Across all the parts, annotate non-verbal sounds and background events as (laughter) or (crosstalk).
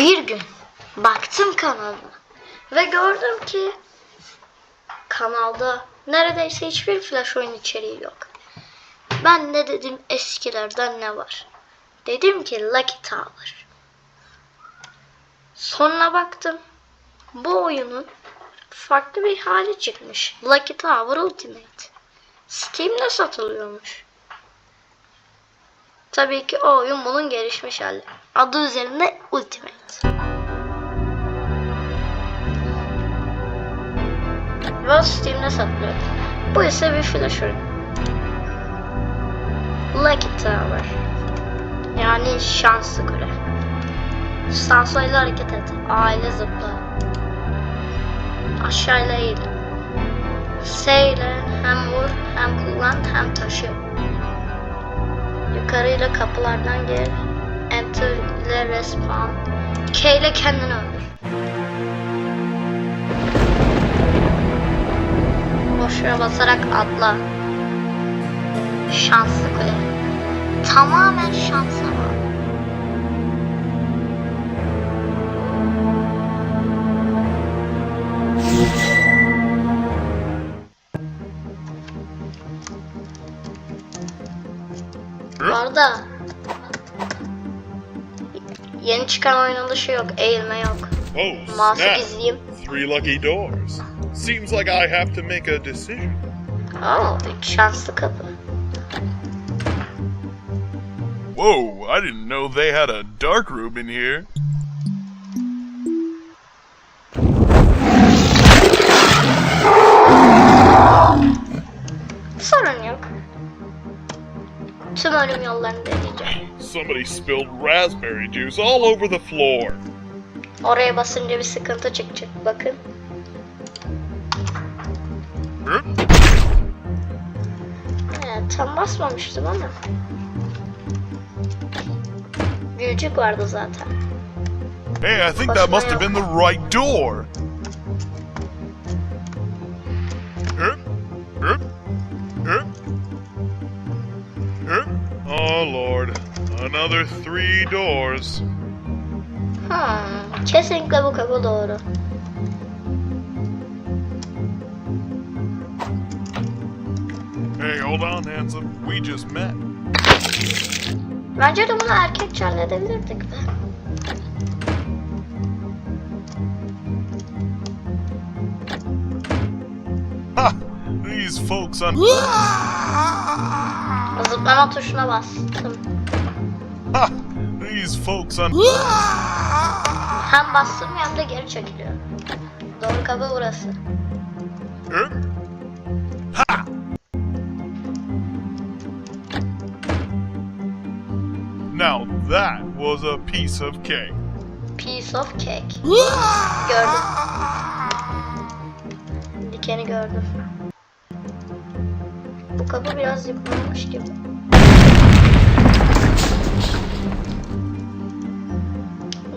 Bir gün baktım kanalıma ve gördüm ki kanalda neredeyse hiçbir flash oyun içeriği yok. Ben de dedim eskilerden ne var? Dedim ki Lucky Tower. Sonra baktım bu oyunun farklı bir hali çıkmış. Lucky Tower Ultimate. Steam'de satılıyormuş. Tabii ki o oyun bunun gelişmiş hali. Adı üzerinde Ultimate. Ve Steam'de satılıyor. Bu ise bir flash oyun. Lucky Tower. Yani şanslı kule. Sansayla hareket et. Aile zıpla. Aşağıyla eğil. S ile hem vur hem kullan hem taşı. Yukarıyla kapılardan gir. Enter ile respawn. K ile kendini öldür. Boşluğa basarak atla. Şanslı kule. Tamamen şansa çıkan oyunun dışı yok, eğilme yok. Oh, Mouse'u gizleyeyim. Three lucky doors. Seems like I have to make a decision. Oo, üç şanslı kapı. Whoa, I didn't know they had a dark room in here. Sorun Tüm ölüm yollarını deneyeceğim. Somebody spilled raspberry juice all over the floor. Oraya basınca bir sıkıntı çıkacak. Bakın. He, tam basmamıştım ama. Gülcük vardı zaten. Hey, I think that must have been the right door. Lord, another three doors. Hmm, kesinlikle bu kapı doğru. Hey, hold on, handsome. We just met. Bence de bunu erkekçe halledebilirdik be. Ha! These folks on. Zıplama tuşuna bastım. These folks on. Hem bastım hem de geri çekiliyor. Doğru kapı burası. Ha! Now that was a piece of cake. Piece of cake. Gördüm. Dikeni gördüm. Bu kapı biraz yıpranmış gibi.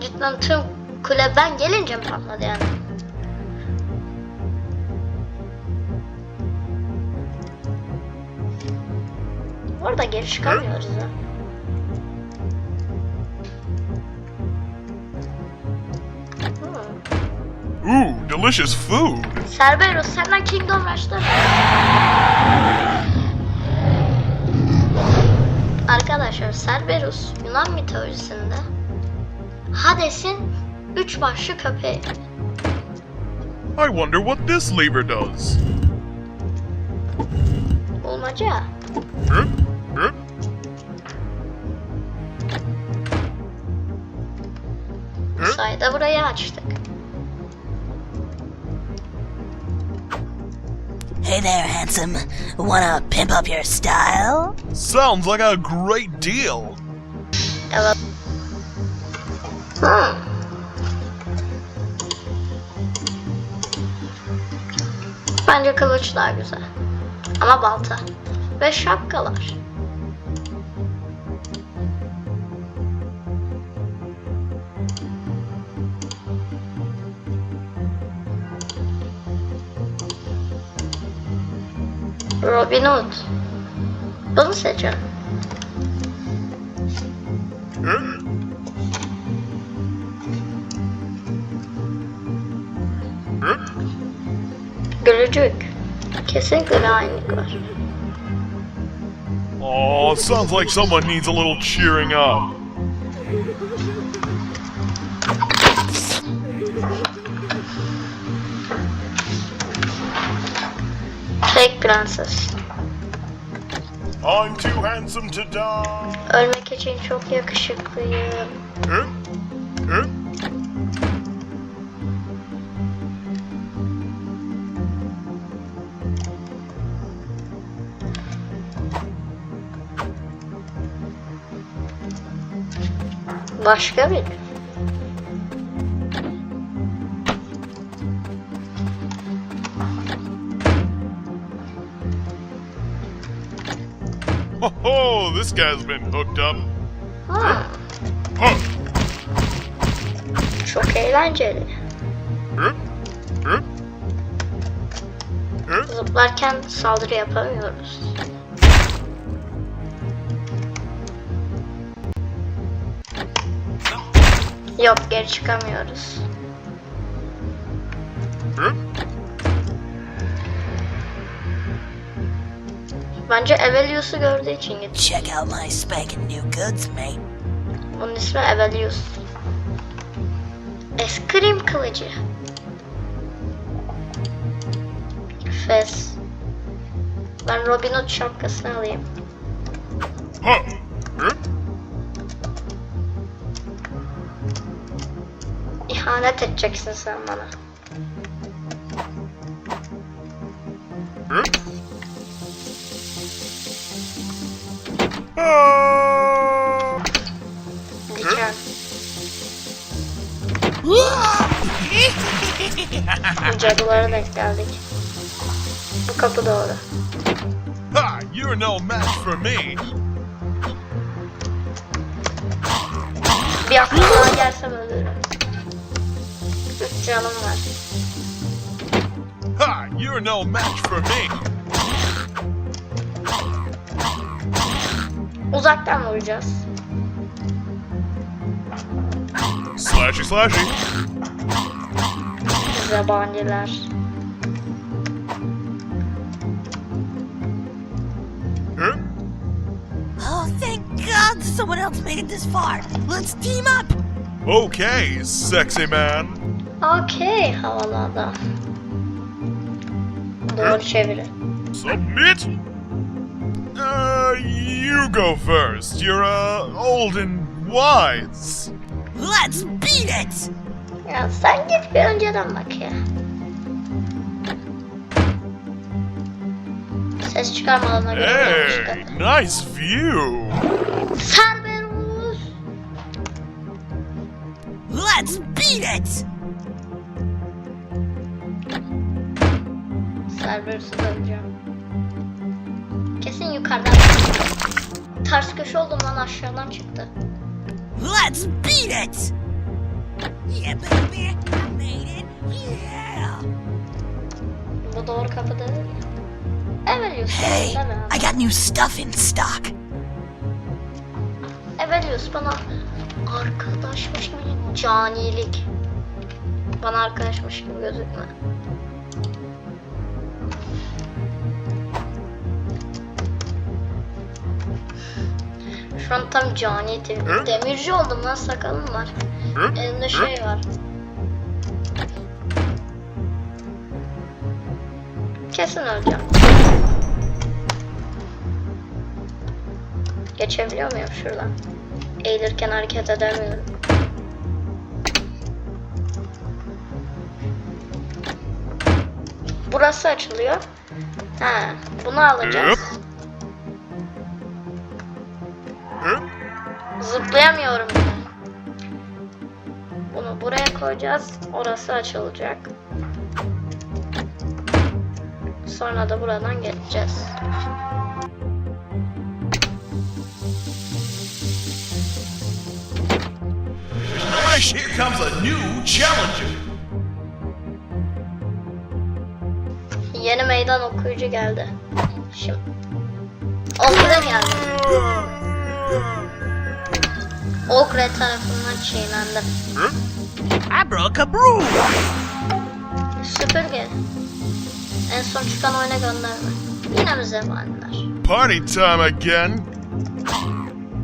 Cidden tüm kule ben gelince mi patladı yani? Orada geri çıkamıyoruz ya. Hmm. Ooh, delicious food. Cerberus senden Kingdom Rush'ta. Arkadaşlar Cerberus Yunan mitolojisinde Hades'in üç başlı köpeği. I wonder what this lever does. Bulmaca. Huh? Huh? Bu sayede burayı açtık. Hey there, handsome. Wanna pimp up your style? Sounds like a great deal. Hmm. Bence kılıç daha güzel. Ama balta. Ve şapkalar. Robin Hood. Bunu seçiyorum. Gülücük. Kesinlikle bir aynılık var. Aw, sounds like someone needs a little cheering up. Tek prenses. I'm too handsome to die. Ölmek için çok yakışıklıyım. Huh? Huh? Başka bir. Ho ho, this guy's been hooked up. Ha, Huh? çok eğlenceli. Huh? Huh? Huh? Zıplarken saldırı yapamıyoruz. Yok geri çıkamıyoruz. Bence Evelius'u gördüğü için gitti. Check out my spanking new goods, mate. Onun ismi Evelius. Eskrim kılıcı. Fes. Ben Robin Hood şapkasını alayım. Huh? Huh? İhanet edeceksin sen bana. Huh? Diken. Cadılara denk geldik. Bu kapı doğru. Ha! You're no match for me. Bir hafta daha gelsem ölürüm. Üç canım var. Ha! You're no match for me. Uzaktan vuracağız. Slashy, slashy. Zebaniler. Huh? Oh, thank God someone else made it this far. Let's team up. Okay, sexy man. Okey havalı adam. Doğru çeviri. Submit. Uh, you go first. You're uh old and wise. Let's beat it. Ya sen git bir önceden bak ya. Ses çıkarmalarına göre Hey, işte. nice view. Cerberus! Let's beat it. Cerberus'u döveceğim. Kesin yukarıdan. Ters köşe olduğumdan aşağıdan çıktı. Let's beat it. Yeah, baby, I made it. Yeah. Bu doğru kapı değil mi? Evelius Hey? I got new stuff in stock. Evelius bana arkadaşmış gibi canilik. Bana arkadaşmış gibi gözükme. Şu an tam cani. Hı? Demirci oldum lan sakalım var. Huh? Elimde şey var. Kesin öleceğim. Geçebiliyor muyum şuradan? Eğilirken hareket edemiyorum. Burası açılıyor. Ha, bunu alacağız. Zıplayamıyorum. Bunu buraya koyacağız. Orası açılacak. Sonra da buradan geçeceğiz. Here comes a new challenger. Yeni meydan okuyucu geldi. Şimdi. Okre geldi. Okre tarafından çiğnendi. Huh? I broke a broom. Süpürge. En son çıkan oyuna gönderme. Yine mi zebaniler? Party time again.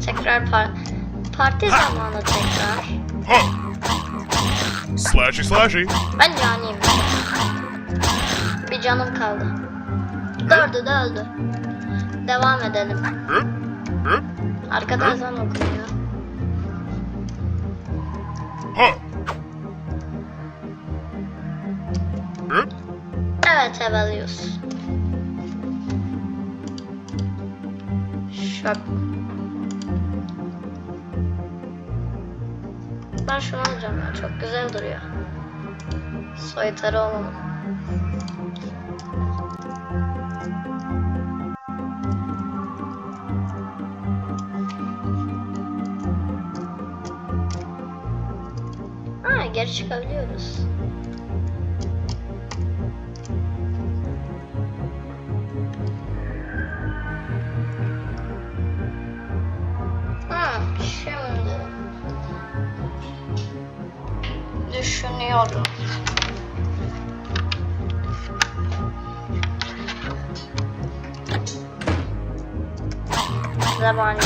Tekrar par parti zamanı tekrar. Huh. Slashy slashy. Ben caniyim. Bir canım kaldı. Dördü de öldü. Devam edelim. Hup, hup, Arkada ezan okunuyor. Huh. Hup. Evet Evelius. Şöp. Ben şunu alacağım ya. Çok güzel duruyor. Soytarı olalım. Geri çıkabiliyoruz. Ha, şimdi düşünüyorum. Zamanı.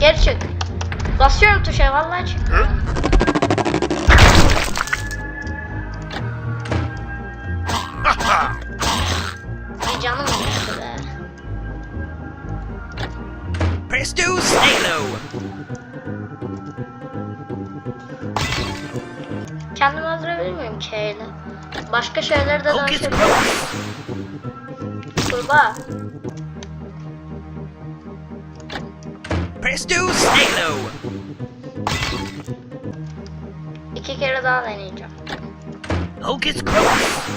Geri çık. Basıyorum tuşa vallahi çık. Bir canım gitti be. Presto Stalo! Kendimi öldürebilir miyim K ile? Başka şeyleri de dönüşebilirim. Kurbağa. Presto Stalo! İki kere daha deneyeceğim. Hocus Pocus!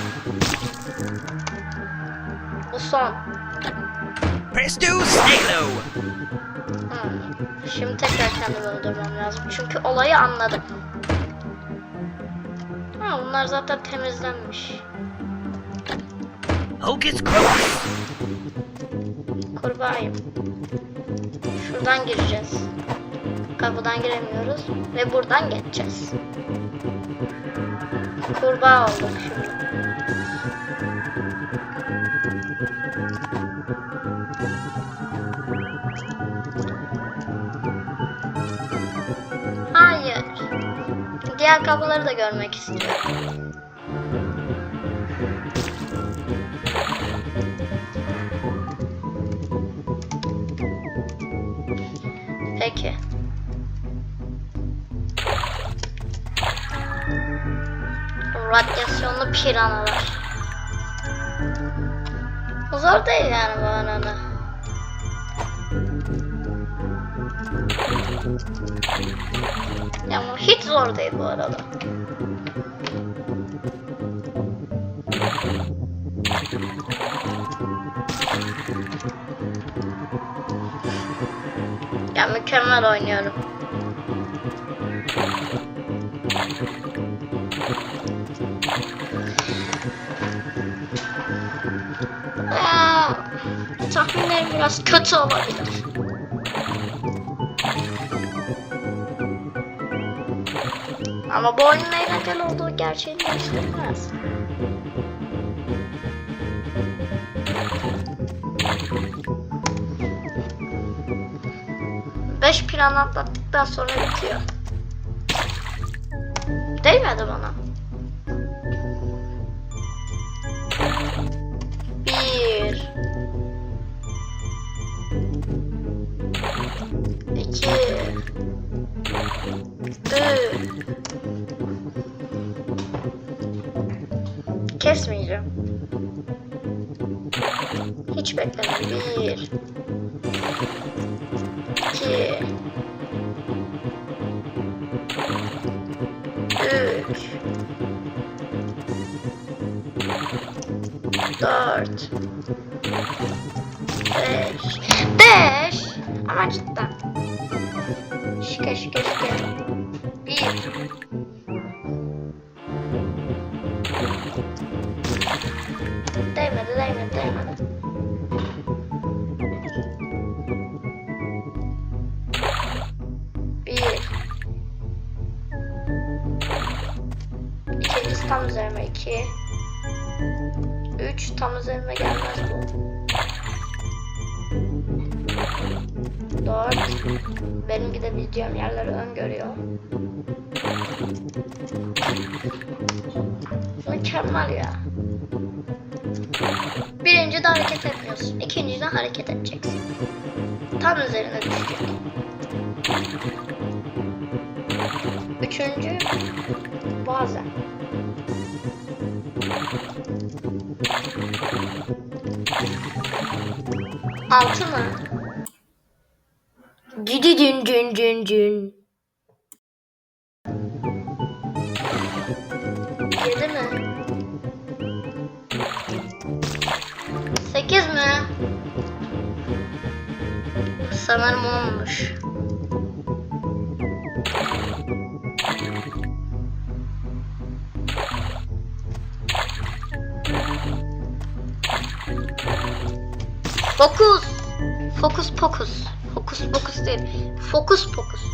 Bu son. Presto Stalo! Hmm. Şimdi tekrar kendimi öldürmem lazım. Çünkü olayı anladım. Ha, bunlar zaten temizlenmiş. Hocus Pocus! Kurbağayım. Şuradan gireceğiz. Kapıdan giremiyoruz ve buradan geçeceğiz. Kurbağa olduk şimdi. Hayır. Diğer kapıları da görmek istiyorum. Piranalar. Zor değil yani bu arada. Ya bu hiç zor değil bu arada. Ya mükemmel oynuyorum. Tahminlerim biraz kötü olabilir. Ama bu oyunun eğlenceli olduğu gerçeğini göstermez. Beş plan atlattıktan sonra bitiyor. Değmedi bana. Hiç bekleme. Bir. İki. Üç. Dört. Beş. Tam üzerime 2. 3 tam üzerime gelmez bu. 4 Benim gidebileceğim yerleri öngörüyor. Mükemmel ya. Birinci de hareket etmiyorsun. İkinci de hareket edeceksin. Tam üzerine düşecek. Üçüncü bazen. Altı mı? Cidi cün cün cün cün. Yedi mi? Sekiz mi? Sanırım onmuş. Fokus pokus. Fokus pokus değil. Fokus pokus.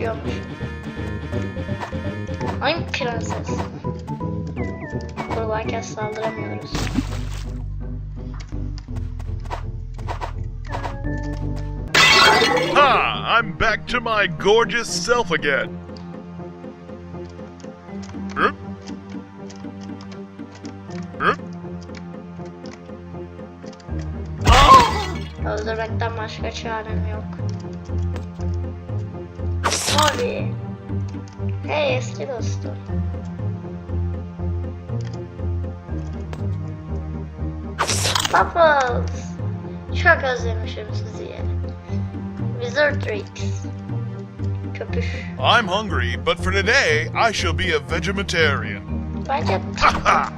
Düşüyormuş. Ay prenses. Buradayken saldıramıyoruz. Ha! I'm back to my gorgeous self again. Hup. Hup. Öldürmekten başka çarem yok. Sorry. Hey eski dostum. Bubbles. Çok özlemişim sizi ya. Wizardrix. Köpüş. I'm hungry, but for today, I shall be a vegetarian. Bence Ha ha!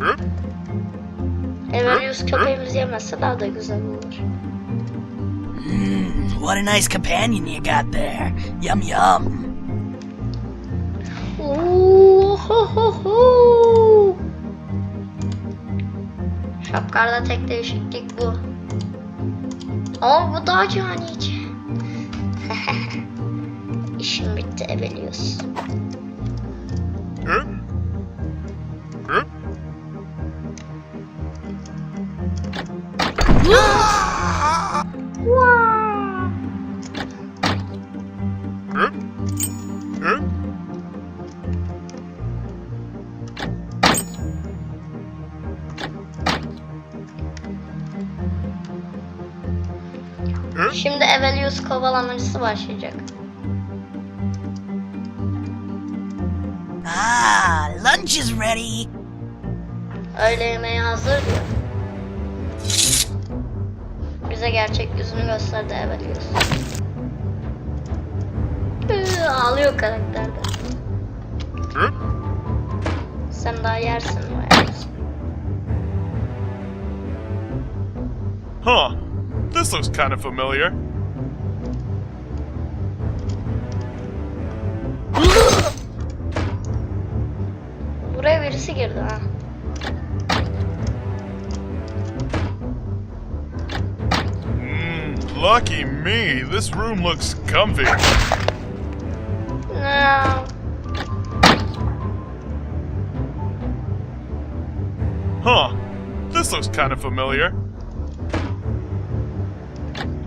Hup. Evelius köpeğimiz yemezse daha da güzel olur. What a nice companion you got there. Yum yum. Oo, ho, ho, ho. Şapkarda tek değişiklik bu. Ama bu daha canice. (laughs) İşim bitti Evelius. Kovalamacısı başlayacak. Ah, lunch is ready. Öğle yemeği hazır diyor. Bize gerçek yüzünü gösterdi Evelius. Iı, Ağlıyor karakterde. Sen daha yersin Evelius? Huh. This looks kind of familiar. Birisi girdi ha. Mm, lucky me. This room looks comfy. No. Huh. This looks kind of familiar.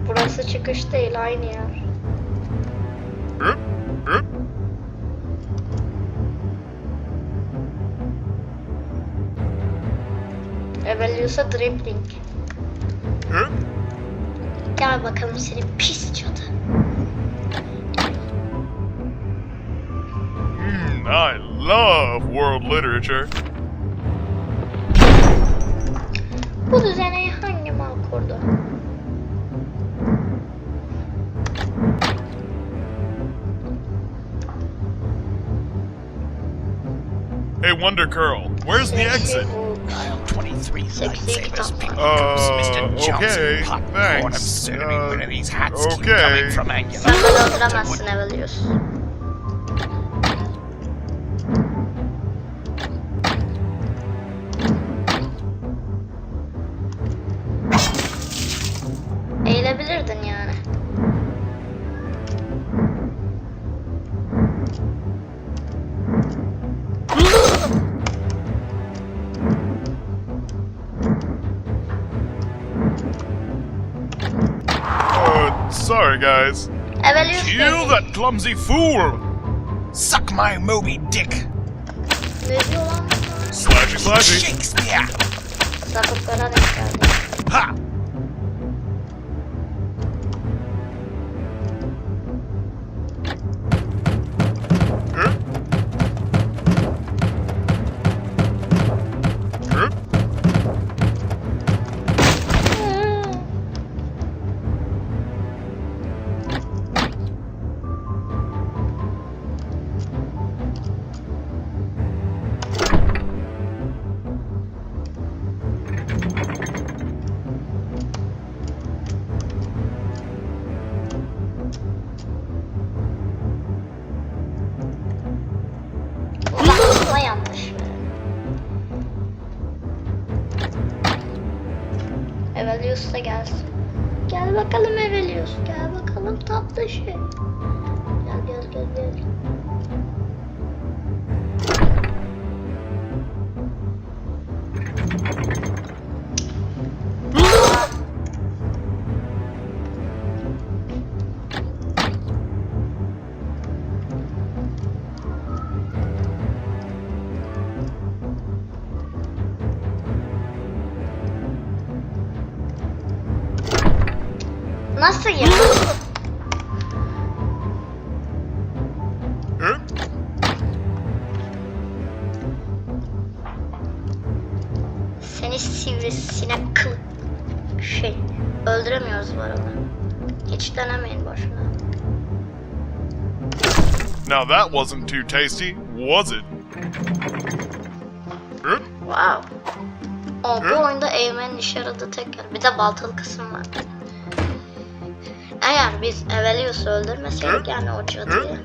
Burası çıkış değil aynı Evelius'a dribbling. Hup. Gel bakalım seni pis cadı. Mm, I love world literature. Bu düzene hangi kurdu. Hey, Wonder Curl, where's the exit? 23 lightsabers, pink uh, oh, Mr. Johnson, uh, where these hats okay. from, sorry, guys. Evelius Kill that clumsy fool! Suck my Moby Dick, Ne diyor lan? Slashy, slashy. Shakespeare! Sapıklara denk geldi. Ha! Evelius da gelsin. Gel bakalım Evelius. Gel bakalım tatlı şey. Gel gel gel gel. Sivrisinek kıl şey öldüremiyoruz bu arada. Hiç denemeyin boşuna. Now that wasn't too tasty, was it? Wow. O bu oyunda eğmenin işe yaradığı tek yer. Bir de baltalı kısım var. Eğer biz Evelius'u öldürmeseydik yani o cadıyı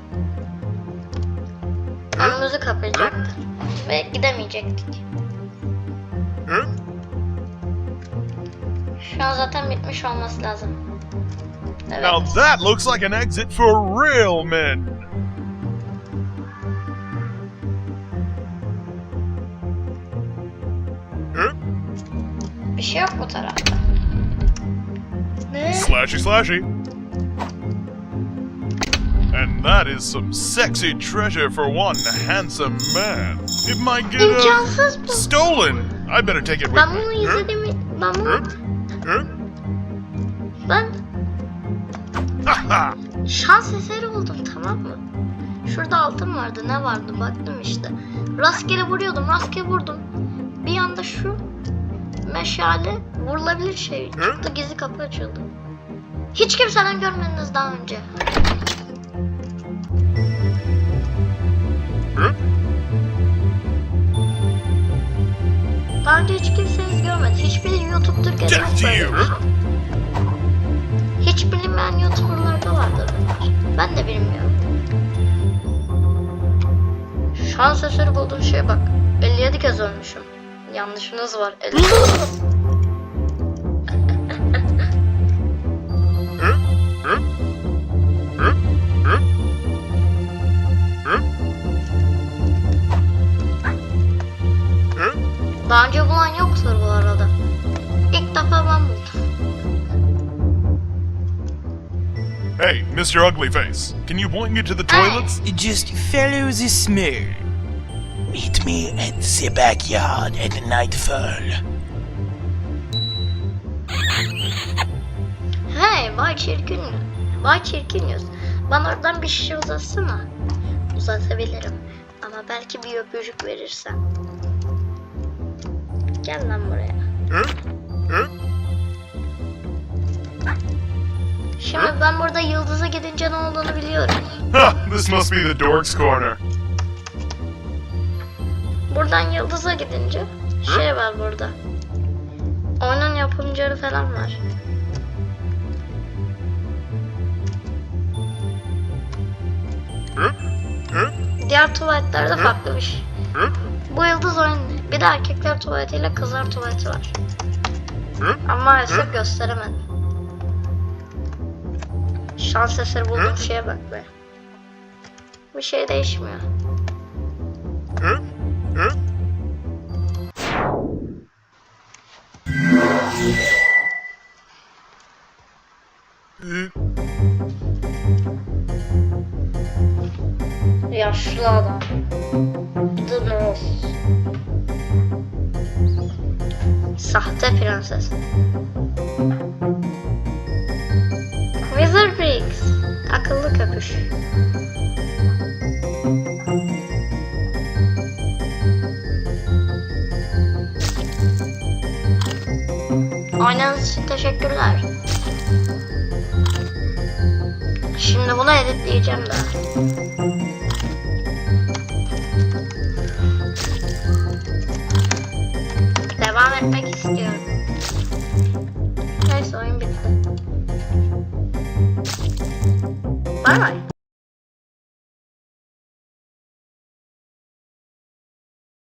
önümüzü kapayacaktı. Ve gidemeyecektik. Şu an zaten bitmiş olması lazım. Evet. Now that looks like an exit for real men. Bir şey yok bu tarafta. Ne? Slashy, slashy. And that is some sexy treasure for one handsome man. It might get uh, stolen. I better take it with Ben me. bunu izledim. Ben bunu... Ha! şans eseri buldum tamam mı? Şurada altın vardı ne vardı baktım işte. Rastgele vuruyordum rastgele vurdum. Bir anda şu meşale vurulabilir şey çıktı gizli kapı açıldı. Hiç kimseden görmediniz daha önce. Daha önce hiç kimseniz görmedi. Hiçbir YouTube Türkiye'de to böyle bir şey. Hiç bilinmeyen YouTuber'larda vardır bunlar. Ben de bilmiyorum. Şans eseri bulduğum şeye bak. 57 kez ölmüşüm. Yanlışınız var. 57 (laughs) Hey, Mr. Uglyface, can you point me to the toilets? Just follow the smoke. Meet me at the backyard at nightfall. Hey Bay Çirkin. Bay Çirkin yüz. Bana oradan bir şişe uzatsana. Uzatabilirim. Ama belki bir öpücük verirsen. Gel lan buraya. Huh? Huh? Ben burada yıldıza gidince ne olduğunu biliyorum. This must be the dork's corner. Buradan yıldıza gidince şey var burada. Oyunun yapımcıları falan var. Hı? Hı? Diğer tuvaletlerde. Hı? Bu yıldız oyunu. Bir de erkekler tuvaletiyle kızlar tuvaleti var. Hı? Ama maalesef gösteremedim. Şans eseri bulduğum şeye bak be. Bir şey değişmiyor. Hı? Hı? Yaşlı adam. The Nose. Sahte prenses. Briggs. Akıllı köpüş. Oynadığınız için teşekkürler. Şimdi bunu editleyeceğim de.